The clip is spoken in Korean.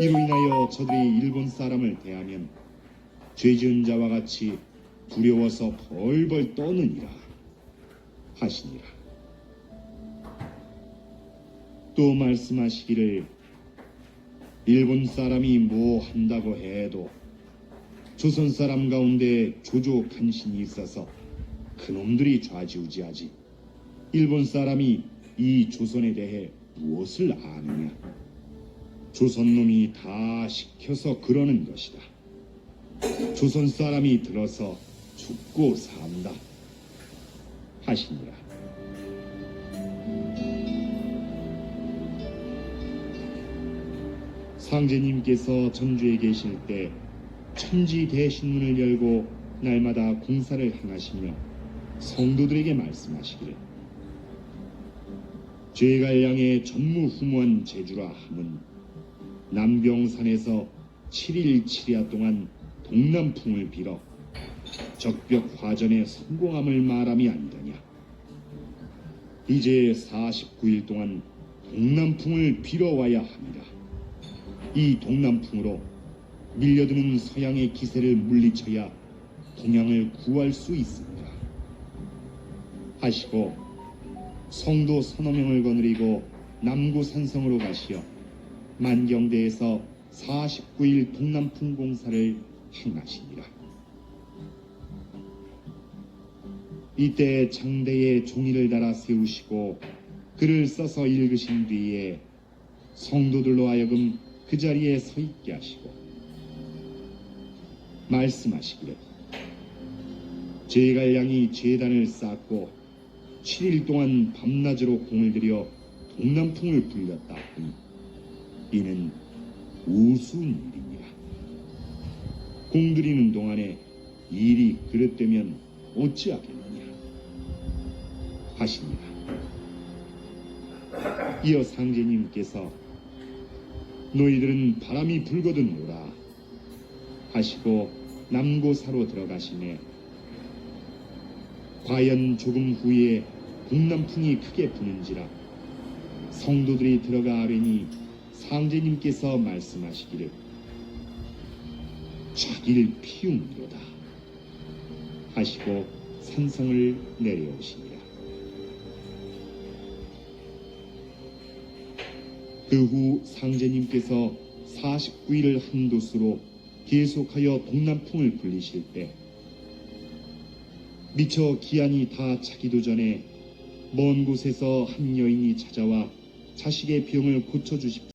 이로 인하여 저들이 일본 사람을 대하면 죄지은 자와 같이 두려워서 벌벌 떠느니라 하시니라. 또 말씀하시기를 일본 사람이 뭐 한다고 해도 조선 사람 가운데 조조 간신이 있어서 그놈들이 좌지우지하지 일본 사람이 이 조선에 대해 무엇을 아느냐 조선놈이 다 시켜서 그러는 것이다. 조선 사람이 들어서 죽고 산다. 하시니라. 상제님께서 전주에 계실 때 천지 대신문을 열고 날마다 공사를 행하시며 성도들에게 말씀하시기를. 죄갈량의 전무후무한 제주라 함은 남병산에서 7일 7야 동안 동남풍을 빌어 적벽 화전의 성공함을 말함이 아니더냐 이제 49일 동안 동남풍을 빌어와야 합니다 이 동남풍으로 밀려드는 서양의 기세를 물리쳐야 동양을 구할 수 있습니다. 하시고 성도 서너 명을 거느리고 남구 산성으로 가시어 만경대에서 49일 동남풍 공사를 행하시니라. 이때 장대에 종이를 달아 세우시고 글을 써서 읽으신 뒤에 성도들로 하여금 그 자리에 서 있게 하시고 말씀하시기를 제갈량이 제단을 쌓고 7일 동안 밤낮으로 공을 들여 동남풍을 불렸다 하니 이는 우스운 일이니라. 공들이는 동안에 일이 그릇되면 어찌하겠느냐? 하시니라. 이어 상제님께서 너희들은 바람이 불거든 오라 하시고 남고사로 들어가시네 과연 조금 후에 동남풍이 크게 부는지라 성도들이 들어가 아뢰니 상제님께서 말씀하시기를 자기를 피움이로다 하시고 산성을 내려오시니라. 그 후 상제님께서 49일을 한 도수로 계속하여 동남풍을 불리실 때 미처 기한이 다 차기도 전에 먼 곳에서 한 여인이 찾아와 자식의 병을 고쳐주십사